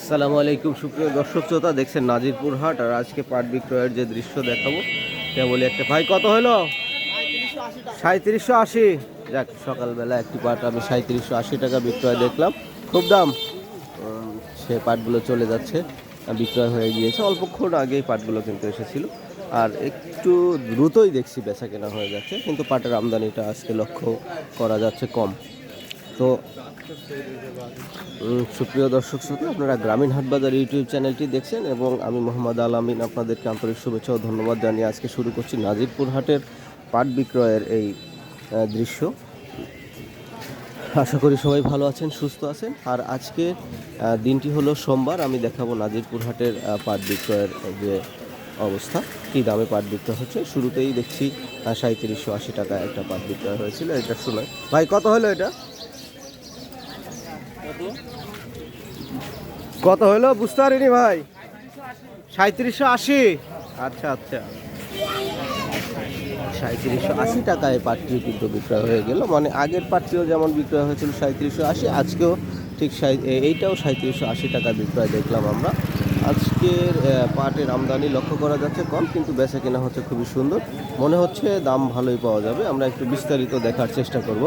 আসসালামু আলাইকুম, সুপ্রিয় দর্শক শ্রোতা, দেখছেন নাজিরপুর হাট, আর আজকে পাট বিক্রয়ের যে দৃশ্য দেখাবো কেবলই একটা ভাই, কত হলো? সাঁত্রিশশো আশি। যাক, সকালবেলা একটি পাট আমি সাঁত্রিশশো আশি টাকা বিক্রয় দেখলাম। খুব দাম। সে পাটগুলো চলে যাচ্ছে বিক্রয় হয়ে গিয়েছে। অল্পক্ষণ আগেই পাটগুলো কিন্তু এসেছিল। আর একটু দ্রুতই দেখছি বেচা কেনা হয়ে যাচ্ছে, কিন্তু পাটের আমদানিটা আজকে লক্ষ্য করা যাচ্ছে কম। তো সুপ্রিয় দর্শক শ্রোতা, আপনারা গ্রামীণ হাটবাজার ইউটিউব চ্যানেলটি দেখছেন এবং আমি মোহাম্মদ আলামিন আপনাদেরকে আন্তরিক শুভেচ্ছা ও ধন্যবাদ জানিয়ে আজকে শুরু করছি নাজিরপুর হাটের পাট বিক্রয়ের এই দৃশ্য। আশা করি সবাই ভালো আছেন, সুস্থ আছেন। আর আজকে দিনটি হলো সোমবার, আমি দেখাবো নাজিরপুর হাটের পাট বিক্রয়ের যে অবস্থা, কী দামে পাট বিক্রয় হচ্ছে। শুরুতেই দেখছি সাঁত্রিশশো আশি টাকা একটা পাট বিক্রয় হয়েছিল, এটা শোনায় ভাই, কত হলো এটা? কত হলো বুঝতে পারিনি ভাই? সাঁত্রিশশো আশি। আচ্ছা আচ্ছা। সাঁত্রিশশো আশি টাকায় পাটটি কিন্তু বিক্রয় হয়ে গেল। মানে আগের পাটটিও যেমন বিক্রয় হয়েছিল সাঁত্রিশশো আশি, আজকেও ঠিক এইটাও সাঁত্রিশশো আশি টাকা বিক্রয় দেখলাম আমরা। আজকের পাটের আমদানি লক্ষ্য করা যাচ্ছে কম, কিন্তু বেচা কেনা হচ্ছে খুবই সুন্দর। মনে হচ্ছে দাম ভালোই পাওয়া যাবে। আমরা একটু বিস্তারিত দেখার চেষ্টা করব।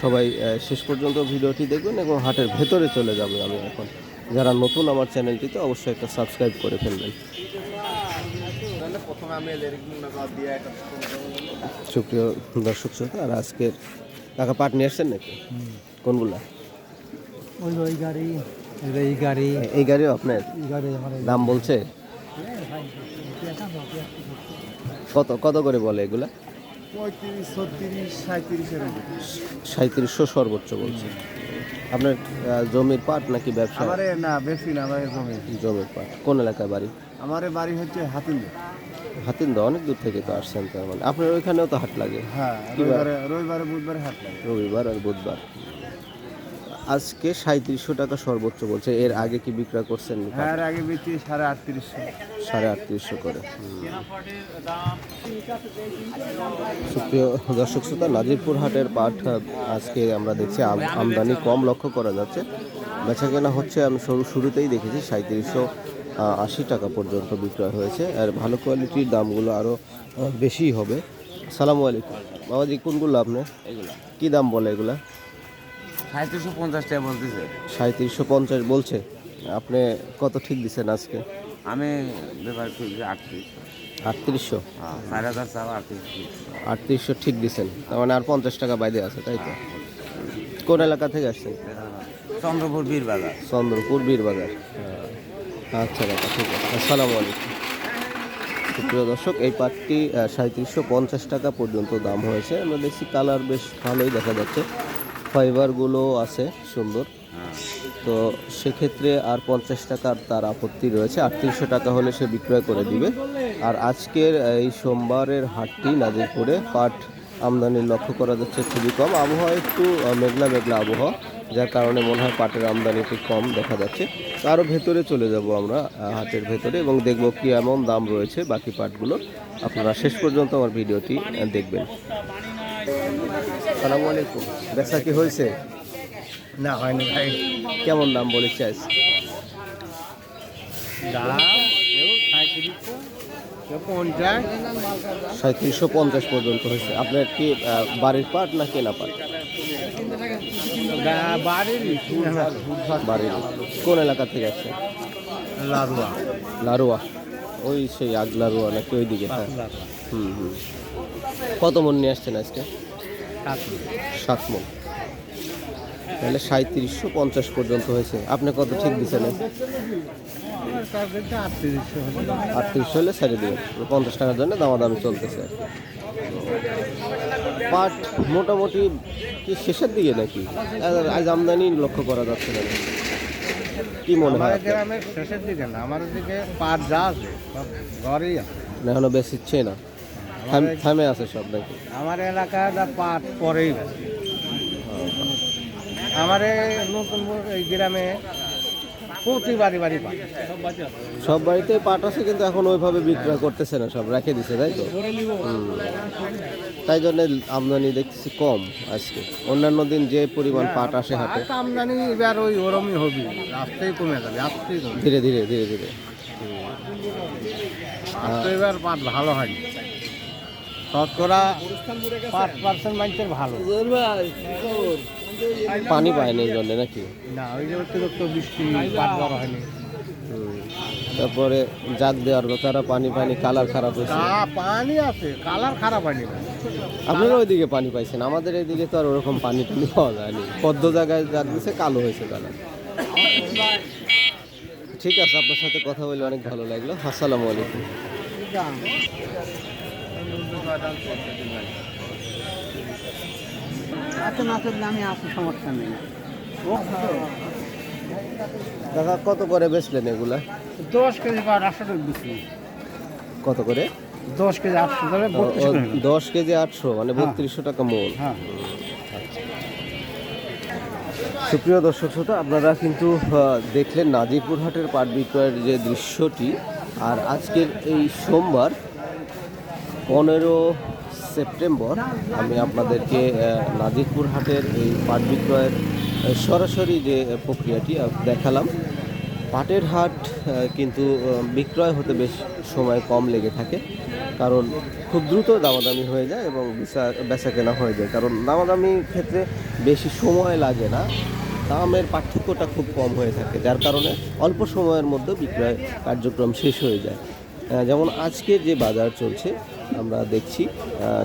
সবাই শেষ পর্যন্ত ভিডিওটি দেখবেন এবং হাটের ভেতরে চলে যাবে আমি এখন। যারা নতুন আমার চ্যানেলটিতে অবশ্যই একটা সাবস্ক্রাইব করে ফেলবেন। সুপ্রিয় দর্শক শ্রোতা আর আজকের টাকা পাট নিয়ে আসছেন নাকি? কোনগুলা? ওই ওই গাড়ি এই গাড়ি। এই গাড়িও আপনার? দাম বলছে? কত কত করে বলে এগুলা? সাঁত্রিশশো সর্বোচ্চ বলছে। আপনার জমির পাট নাকি ব্যবসা আমারে না বেশি না আমার জমি। জমির পাট। কোন এলাকায় বাড়ি? আমার বাড়ি হচ্ছে হাতিন্দ হাতিন্দ অনেক দূর থেকে তো আসছেন তার মানে। আপনার ওইখানেও তো হাট লাগে। হ্যাঁ? রবিবারে রবিবারে বুধবারে হাট লাগে। রবিবার আর বুধবার। আজকে সাঁত্রিশশো টাকা সর্বোচ্চ বলছে। এর আগে কি বিক্রয় করছেন হ্যাঁ এর আগে বেশি সাড়ে আটত্রিশশো। সাড়ে আটত্রিশশো করে। সুপ্রিয় দর্শক শ্রোতা নাজিরপুর হাটের পাট আজকে আমরা দেখছি আম- আমদানি কম লক্ষ্য করা যাচ্ছে। বেচা কেনা হচ্ছে আমি শুরু শুরুতেই দেখেছি সাঁত্রিশশো আশি টাকা পর্যন্ত বিক্রয় হয়েছে। আর ভালো কোয়ালিটির দামগুলো আরও বেশি হবে। সালামু আলাইকুম। বাবাজি কোনগুলো আপনার এগুলো। কী দাম বলে এগুলা? সাঁত্রিশশো পঞ্চাশ টাকা বলতেছে। সাঁত্রিশশো পঞ্চাশ বলছে। আপনি কত ঠিক দিচ্ছেন আজকে? আমি ব্যাপার করছি আটত্রিশ। আটত্রিশশো? হ্যাঁ চার হাজার চাও আটত্রিশ আটত্রিশশো ঠিক দিচ্ছেন তার মানে আর পঞ্চাশ টাকা বাইরে আছে তাই তো? কোন এলাকা থেকে আসছেন? চন্দ্রপুর বীর বাজার চন্দ্রপুর বীরবাজার। আচ্ছা দাদা ঠিক আছে। আসসালামু আলাইকুম। সুপ্রিয় দর্শক এই পাটটি সাঁত্রিশশো পঞ্চাশ টাকা পর্যন্ত দাম হয়েছে। আমরা দেখছি কালার বেশ ভালোই দেখা যাচ্ছে। ফাইবারগুলো আছে সুন্দর। তো সেক্ষেত্রে আর পঞ্চাশ টাকার তার আপত্তি রয়েছে। আটত্রিশশো টাকা হলে সে বিক্রয় করে দিবে। আর আজকের এই সোমবারের হাটটি নাজিরপুরে পাট আমদানির লক্ষ্য করা যাচ্ছে খুবই কম। আবহাওয়া একটু মেঘলা মেঘলা আবহাওয়া, যার কারণে মনে হয় পাটের আমদানি একটু কম দেখা যাচ্ছে। আরও ভেতরে চলে যাব আমরা হাটের ভেতরে, এবং দেখব কি এমন দাম রয়েছে বাকি পাটগুলো আপনারা শেষ পর্যন্ত আমার ভিডিওটি দেখবেন। সালামু আলাইকুম। বেচা কি হয়েছে? না হয়নি ভাই কেমন দাম বলেছে কেউ সাঁত্রিশশো পঞ্চাশ। পর্যন্ত হয়েছে। আপনার কি বাড়ির পাট না কেনা পাট বাড়ির কোন এলাকা থেকে আছে লাড়ুয়া লারোয়া। ওই সেই আগ লারোয়া নাকি ওইদিকে হ্যাঁ। হুম হুম। কত মন নিয়ে আসছেন আজকে? সাত মন। তাহলে সাঁত্রিশশো পঞ্চাশ পর্যন্ত হয়েছে। আপনি কত ঠিক দিচ্ছেন? আটত্রিশশো হলে ছেড়ে দেবেন। পঞ্চাশ টাকার জন্য দামাদামি চলতেছে। পাট মোটামুটি কি শেষের দিকে নাকি? আজ- আমদানি লক্ষ্য করা যাচ্ছে না। কি মনে হয় গ্রামের শেষের দিকে না আমার দিকে পাট যা আছে সব ঘরেই আছে। না এখনও বেশি ইচ্ছে না। থাম- আছে সব নাকি? আমার এলাকাটা পাট পরেই আমার নতুন এই গ্রামে প্রতি বাড়ি বাড়ি পাট সব বাড়িতে পাট আছে কিন্তু এখন ওইভাবে বিক্রয় করতেছে না সব রেখে দিছে তাই তো? তাই জন্য আমদানি দেখতেছি কম আজকে। অন্যান্য দিন যে পরিমাণ পাট আসে হাতে আমদানি এবার ওই ওরমই হবে রাস্তায় কমে যাবে আসতেই ধীরে ধীরে ধীরে ধীরে। আসতে এবার পাট ভালো হয়নি। শতকরা পাঁচ পার্সেন্ট মানুষের ভালো। পানি পায় না এই জন্য নাকি? না ওই যে অতিরিক্ত বৃষ্টি পাট বড় হয়নি। তারপরে জাগ দেওয়ার তারা পানি পানি কালার খারাপ হয়েছে। পানি আছে কালার খারাপ হয়নি। আপনারা ওইদিকে পানি পাইছেন আমাদের এইদিকে তো আর ওরকম পানি টানি পাওয়া যায়নি। পদ্ম জায়গায় জাগ দিছে কালো হয়েছে কালার। ঠিক আছে আপনার সাথে কথা বলে অনেক ভালো লাগল। আসসালামু আলাইকুম। আচ্ছা সমস্যা নেই। দাদা কত করে বেচলেন এগুলা? দশ কেজি আটশো টাকা কত করে? দশ কেজি আটশো টাকা। দশ কেজি আটশো মানে বত্রিশশো টাকা মূল হ্যাঁ। সুপ্রিয় দর্শক শ্রোতা আপনারা কিন্তু দেখলেন নাজিরপুর হাটের পাট বিক্রয়ের যে দৃশ্যটি। আর আজকের এই সোমবার পনেরো সেপ্টেম্বর আমি আপনাদেরকে নাজিরপুর হাটের এই পাট বিক্রয়ের সরাসরি যে প্রক্রিয়াটি দেখালাম। পাটের হাট কিন্তু বিক্রয় হতে বেশ সময় কম লেগে থাকে, কারণ খুব দ্রুত দামাদামি হয়ে যায় এবং বেচা কেনা হয়ে যায়। কারণ দামাদামি ক্ষেত্রে বেশি সময় লাগে না, দামের পার্থক্যটা খুব কম হয়ে থাকে, যার কারণে অল্প সময়ের মধ্যে বিক্রয় কার্যক্রম শেষ হয়ে যায়। যেমন আজকের যে বাজার চলছে, আমরা দেখছি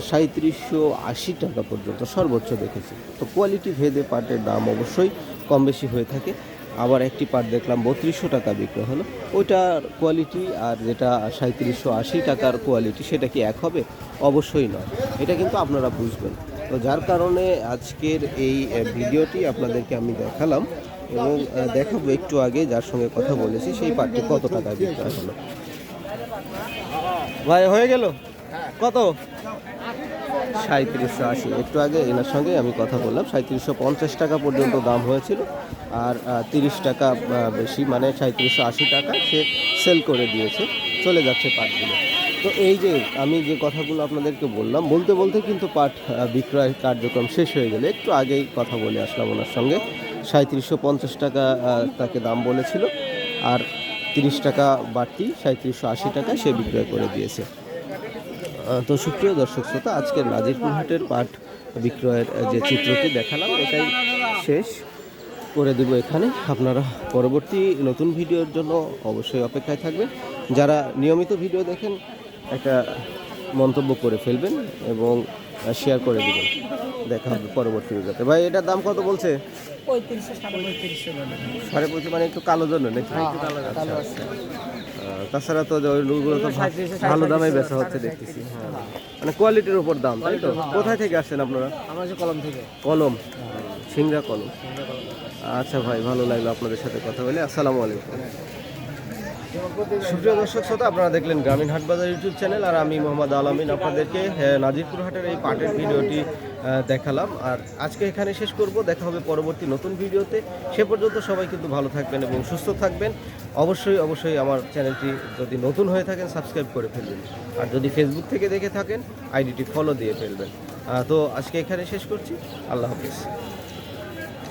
সাঁত্রিশশো আশি টাকা পর্যন্ত সর্বোচ্চ দেখেছি। তো কোয়ালিটি ভেদে পাটের দাম অবশ্যই কম বেশি হয়ে থাকে। আবার একটি পাট দেখলাম, বত্রিশশো টাকা বিক্রয় হলো। ওইটার কোয়ালিটি আর যেটা সাঁত্রিশশো আশি টাকার কোয়ালিটি সেটা কি এক হবে? অবশ্যই নয়। এটা কিন্তু আপনারা বুঝবেন। তো যার কারণে আজকের এই ভিডিওটি আপনাদেরকে আমি দেখালাম এবং দেখাবো একটু আগে, যার সঙ্গে কথা বলেছি, সেই পাটটি কত টাকা বিক্রয় হলো। ভাই হয়ে গেল? কত? সাঁত্রিশশো আশি। একটু আগে এনার সঙ্গে আমি কথা বললাম সাঁত্রিশশো পঞ্চাশ টাকা পর্যন্ত দাম হয়েছিল আর তিরিশ টাকা বেশি মানে সাঁত্রিশশো আশি টাকা সে সেল করে দিয়েছে চলে যাচ্ছে পাটগুলো। তো এই যে আমি যে কথাগুলো আপনাদেরকে বললাম বলতে বলতে কিন্তু পাট বিক্রয় কার্যক্রম শেষ হয়ে গেলে। একটু আগেই কথা বলে আসলাম ওনার সঙ্গে। সাঁত্রিশশো পঞ্চাশ টাকা তাকে দাম বলেছিল। আর তিরিশ টাকা বাড়তি, সাঁত্রিশশো আশি টাকা সে বিক্রয় করে দিয়েছে। তো সুপ্রিয় দর্শক শ্রোতা, আজকের নাজিরপুর হাটের পাট বিক্রয়ের যে চিত্রটি দেখালাম, এটাই শেষ করে দেব এখানে। আপনারা পরবর্তী নতুন ভিডিওর জন্য অবশ্যই অপেক্ষায় থাকবেন। যারা নিয়মিত ভিডিও দেখেন, একটা মন্তব্য করে ফেলবেন এবং শেয়ার করে দেবেন। দেখা হবে পরবর্তী ভিডিওতে ভাই এটার দাম কত বলছে? সাড়ে পঁচিশ মানে একটু কালো জন্য নাকি? আচ্ছা, আচ্ছা। তাছাড়া তো ওইগুলো তো ভালো দামে বেচা হচ্ছে দেখতেছি। হ্যাঁ। মানে কোয়ালিটির উপর দাম তাই তো? কোথায় থেকে আসছেন আপনারা? কলম থেকে। কলম? সিংড়া কলম। আচ্ছা ভাই ভালো লাগল আপনাদের সাথে কথা বলে। আসসালামু আলাইকুম। সুপ্রিয় দর্শক শ্রোতা, আপনারা দেখলেন গ্রামীণ হাট বাজার ইউটিউব চ্যানেল, আর আমি মোহাম্মদ আলামিন আপনাদেরকে নাজিরপুর হাটের এই পাটের ভিডিওটি দেখালাম। আর আজকে এখানে শেষ করব, দেখা হবে পরবর্তী নতুন ভিডিওতে। সে পর্যন্ত সবাই কিন্তু ভালো থাকবেন এবং সুস্থ থাকবেন। অবশ্যই অবশ্যই আমার চ্যানেলটি যদি নতুন হয়ে থাকেন, সাবস্ক্রাইব করে ফেলবেন। আর যদি ফেসবুক থেকে দেখে থাকেন, আইডিটি ফলো দিয়ে ফেলবেন। তো আজকে এখানে শেষ করছি। আল্লাহ হাফিজ।